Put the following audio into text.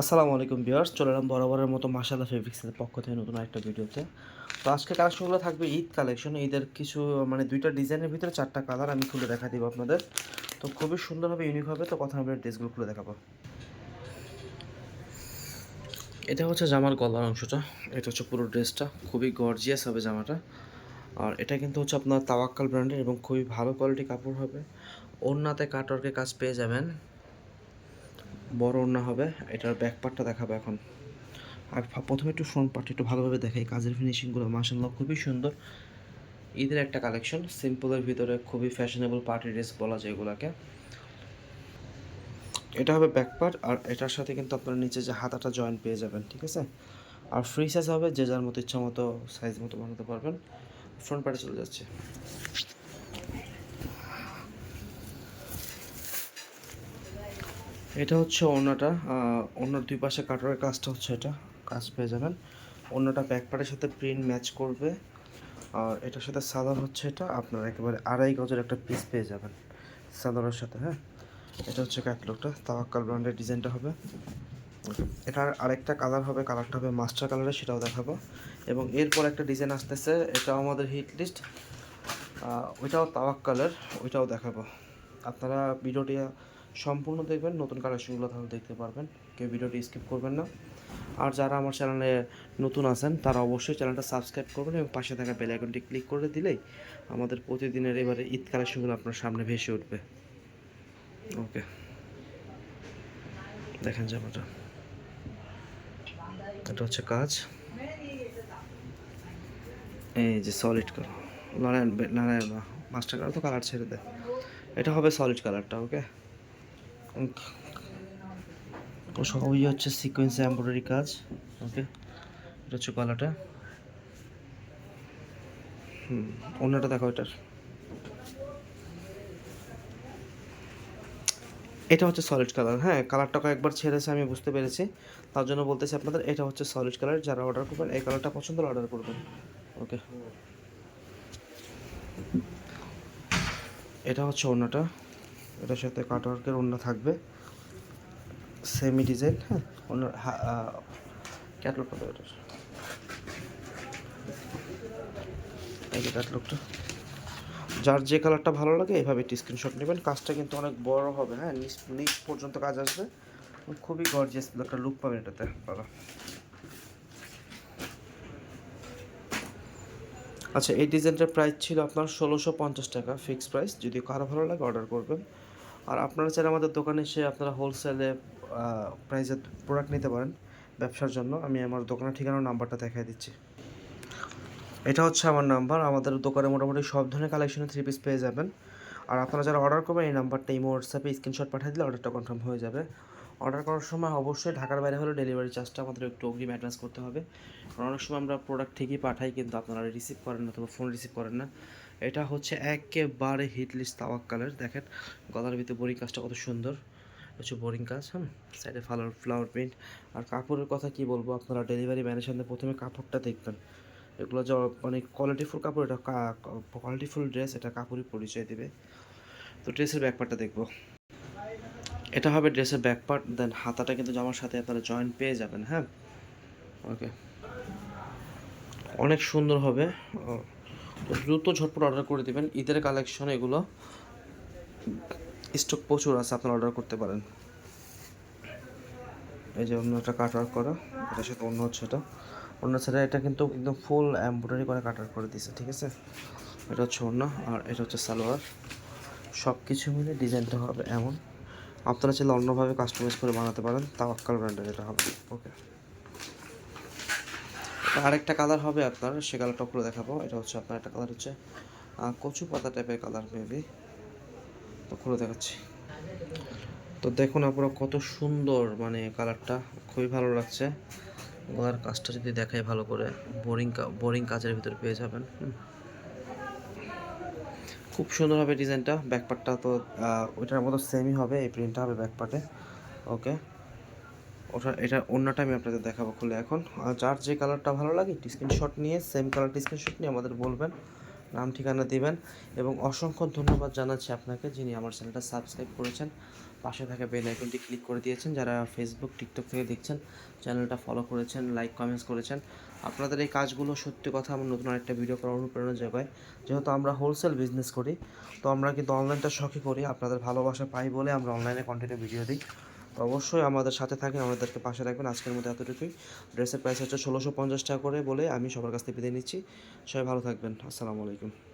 আসসালামু আলাইকুম বিয়ার্স চলে এলাম বরাবরের মতো মাসালা ফেব্রিক্সের পক্ষ থেকে নতুন একটা ভিডিওতে। তো আজকে কালেকশনগুলো থাকবে ঈদ কালেকশন ঈদের কিছু মানে দুইটা ডিজাইনের ভিতরে চারটা কালার আমি খুলে দেখা দিব আপনাদের। তো খুবই সুন্দর হবে ইউনিক হবে, তো কথা আমরা ড্রেসগুলো খুলে দেখাবো। এটা হচ্ছে জামার গলার অংশটা, এটা হচ্ছে পুরো ড্রেসটা খুবই গর্জিয়াস হবে জামাটা। আর এটা কিন্তু হচ্ছে আপনার তাওয়াক্কাল ব্র্যান্ডের এবং খুবই ভালো কোয়ালিটি কাপড় হবে। ওড়নাতে কাটওয়ার্কের কাজ পেয়ে যাবেন। বড় ওড়না হবে, এটার ব্যাক পার্টটা দেখাবো এখন। আর প্রথমে একটু ফ্রন্ট পার্ট একটু ভালোভাবে দেখাই, কাজের ফিনিশিংগুলো মাসাল্লাহ খুবই সুন্দর। ঈদের একটা কালেকশন সিম্পলের ভিতরে খুবই ফ্যাশনেবল পার্টি ড্রেস বলা যায় এগুলাকে। এটা হবে ব্যাক পার্ট আর এটার সাথে কিন্তু আপনার নিচে যে হাতাটা জয়েন্ট পেয়ে যাবেন, ঠিক আছে? আর ফ্রি সাইজ হবে, যে যার মতো ইচ্ছা মতো সাইজ মতো বানাতে পারবেন। ফ্রন্ট পার্টে চলে যাচ্ছে। এটা হচ্ছে ওড়নাটা ওড়নার দুই পাশে কাটারের কাজটা হচ্ছে এটা, কাজ পেয়ে যাবেন। ওড়নাটা ব্যাকপার্টের সাথে প্রিন্ট ম্যাচ করবে, আর এটার সাথে সাদার হচ্ছে এটা, আপনার একেবারে আড়াই গজের একটা পিস পেয়ে যাবেন সাদারের সাথে হ্যাঁ? এটা হচ্ছে ক্যাটলগটা তাওয়াক্কাল ব্র্যান্ডের ডিজাইনটা হবে। এটার আরেকটা কালার হবে কালারটা হবে মাস্টার কালারের সেটাও দেখাবো। এবং এরপর একটা ডিজাইন আসতেছে, এটাও আমাদের হিট লিস্ট ওইটাও তাওয়াক্কালের, ওইটাও দেখাবো। আপনারা ভিডিওটি সম্পূর্ণ দেখবেন, নতুন কালেকশনগুলো তাহলে দেখতে পারবেন। কেউ ভিডিওটি স্কিপ করবেন না। আর যারা আমার চ্যানেলে নতুন আছেন, তারা অবশ্যই চ্যানেলটা সাবস্ক্রাইব করবেন এবং পাশে থাকা বেল আইকনটি ক্লিক করে দিলেই আমাদের প্রতিদিনের এবারে ঈদ কালেকশনগুলো আপনার সামনে ভেসে উঠবে। ওকে। দেখেন জামাটা। এটা হচ্ছে কাজ। এই যে solid colour Narayan Narayan, master colour তো কালার ছেড়ে দেয় এটা হবে সলিড কালারটা ওকে সবই হচ্ছে সিকোয়েন্স এমব্রয়ডারি কাজ। ওকে এটা হচ্ছে গলাটা। হুম অন্যটা দেখো এটার। এটা হচ্ছে সলিড কালার হ্যাঁ কালারটা কয়েকবার ছেড়েছে, আমি বুঝতে পেরেছি। তার জন্য বলতেছি আপনাদের, এটা হচ্ছে সলিড কালার যারা অর্ডার করবেন, এই কালারটা পছন্দ অর্ডার করবেন। ওকে এটা হচ্ছে ওড়নাটা। এটার সাথে কাটওয়ার্কের ওড়না থাকবে। সেমি ডিজাইন হ্যাঁ ওনার ক্যাটলগ কত এটার। এই যে ক্যাটলগটা যার যে কালারটা ভালো লাগে এইভাবে একটি স্ক্রিনশট নেবেন। কাজটা কিন্তু অনেক বড় হবে হ্যাঁ? নিচ নিচ পর্যন্ত কাজ আসবে। খুবই গর্জিয়াস একটা লুক পাবেন এটাতে আপনারা। আচ্ছা এই ডিজাইনটার প্রাইস ছিল আপনার ষোলোশো পঞ্চাশ টাকা ফিক্সড প্রাইস যদি কারও ভালো লাগে অর্ডার করবেন। আর আপনারা চাইলে আমাদের দোকানে এসে আপনারা হোলসেলে প্রাইজে প্রোডাক্ট নিতে পারেন ব্যবসার জন্য। আমি আমার দোকানের ঠিকানার নাম্বারটা দেখাই দিচ্ছি। এটা হচ্ছে আমার নাম্বার আমাদের দোকানে মোটামুটি সব ধরনের কালেকশনের থ্রি পিস পেয়ে যাবেন। আর আপনারা যারা অর্ডার করবেন, এই নাম্বারটা ইমো হোয়াটসঅ্যাপে স্ক্রিনশট পাঠিয়ে দিলে অর্ডারটা কনফার্ম হয়ে যাবে। অর্ডার করার সময় অবশ্যই ঢাকার বাইরে হলে ডেলিভারি চার্জটা আমাদের একটু অগ্রিম অ্যাডভান্স করতে হবে। কারণ অনেক সময় আমরা প্রোডাক্ট ঠিকই পাঠাই কিন্তু আপনারা রিসিভ করেন না অথবা ফোন রিসিভ করেন না। এটা হচ্ছে একেবারে হিট লিস্ট তাওয়াক্কালের। দেখেন, গলার ভিতরে বোরিং কাজটা কত সুন্দর। হচ্ছে বোরিং কাজ হ্যাঁ সাইডে ফ্লাওয়ার ফ্লাওয়ার প্রিন্ট আর কাপড়ের কথা কি বলব, আপনারা ডেলিভারি ম্যানের সামনে প্রথমে কাপড়টা দেখবেন। এগুলো যে অনেক কোয়ালিটিফুল কাপড়, এটা কোয়ালিটিফুল ড্রেস এটা কাপড়ই পরিচয় দেবে। তো ড্রেসের ব্যাকপার্টটা দেখব। এটা হবে ড্রেসের ব্যাক পার্ট দেন হাতাটা কিন্তু জামার সাথে আপনারা জয়েন্ট পেয়ে যাবেন হ্যাঁ? ওকে অনেক সুন্দর হবে। দ্রুত ঝটপট অর্ডার করে দিবেন। ঈদের কালেকশন এগুলো স্টক প্রচুর আছে, আপনারা অর্ডার করতে পারেন। এই যে অন্যটা কাটওয়ার্ক করা, এটার সাথে অন্য হচ্ছে এটা। অন্য ছাড়া এটা কিন্তু একদম ফুল এমব্রয়ডারি করে কাটার করে দিয়েছে ঠিক আছে? এটা হচ্ছে অন্য আর এটা হচ্ছে সালোয়ার। সব কিছু মিলে ডিজাইনটা হবে এমন। আপনারা চাইলে অন্যভাবে কাস্টমাইজ করে বানাতে পারেন, তাওয়াক্কাল ব্র্যান্ডের এটা হবে ওকে আরেকটা কালার হবে আপনার, সে কালারটা খুলে দেখাবো। এটা হচ্ছে আপনার একটা কালার হচ্ছে কচু পাতা টাইপের কালার মেবি তো খুলে দেখাচ্ছি। তো দেখুন আপনারা কত সুন্দর মানে কালারটা খুবই ভালো লাগছে। গলার কাজটা যদি দেখাই ভালো করে বোরিং বোরিং কাজের ভিতরে পেয়ে যাবেন। খুব সুন্দর হবে ডিজাইনটা ব্যাকপার্টটা তো ওইটার মতো সেমই হবে, এই প্রিন্টটা হবে ব্যাকপার্টে ওকে ওটা, এটা অন্যটা আমি আপনাদের দেখাবো খুলে এখন। যার যে কালারটা ভালো লাগে স্ক্রিনশট নিয়ে সেম কালারটা স্ক্রিনশট নিয়ে আমাদের বলবেন। নাম, ঠিকানা দিবেন এবং অসংখ্য ধন্যবাদ জানাচ্ছি আপনাকে যিনি আমার চ্যানেলটা সাবস্ক্রাইব করেছেন। পাশে থাকা বেল আইকনটি ক্লিক করে দিয়েছেন। যারা ফেসবুক টিকটক থেকে দেখছেন, চ্যানেলটা ফলো করেছেন লাইক কমেন্টস করেছেন, আপনাদের এই কাজগুলো সত্যি কথা আমার নতুন আরেকটা ভিডিও করার অনুপ্রেরণা যোগায়। যেহেতু আমরা হোলসেল বিজনেস করি, তো আমরা কিন্তু অনলাইনটা শখই করি। আপনাদের ভালোবাসা পাই বলে আমরা অনলাইনে কন্টেন্টে ভিডিও দিই। অবশ্যই আমাদের সাথে থাকেন, আমাদেরকে পাশে রাখবেন আজকের মধ্যে এতটুকুই। ড্রেসের প্রাইস হচ্ছে ষোলোশো পঞ্চাশ টাকা করে বলে আমি সবার কাছ থেকে বিদায় নিচ্ছি। সবাই ভালো থাকবেন। আসসালামু আলাইকুম।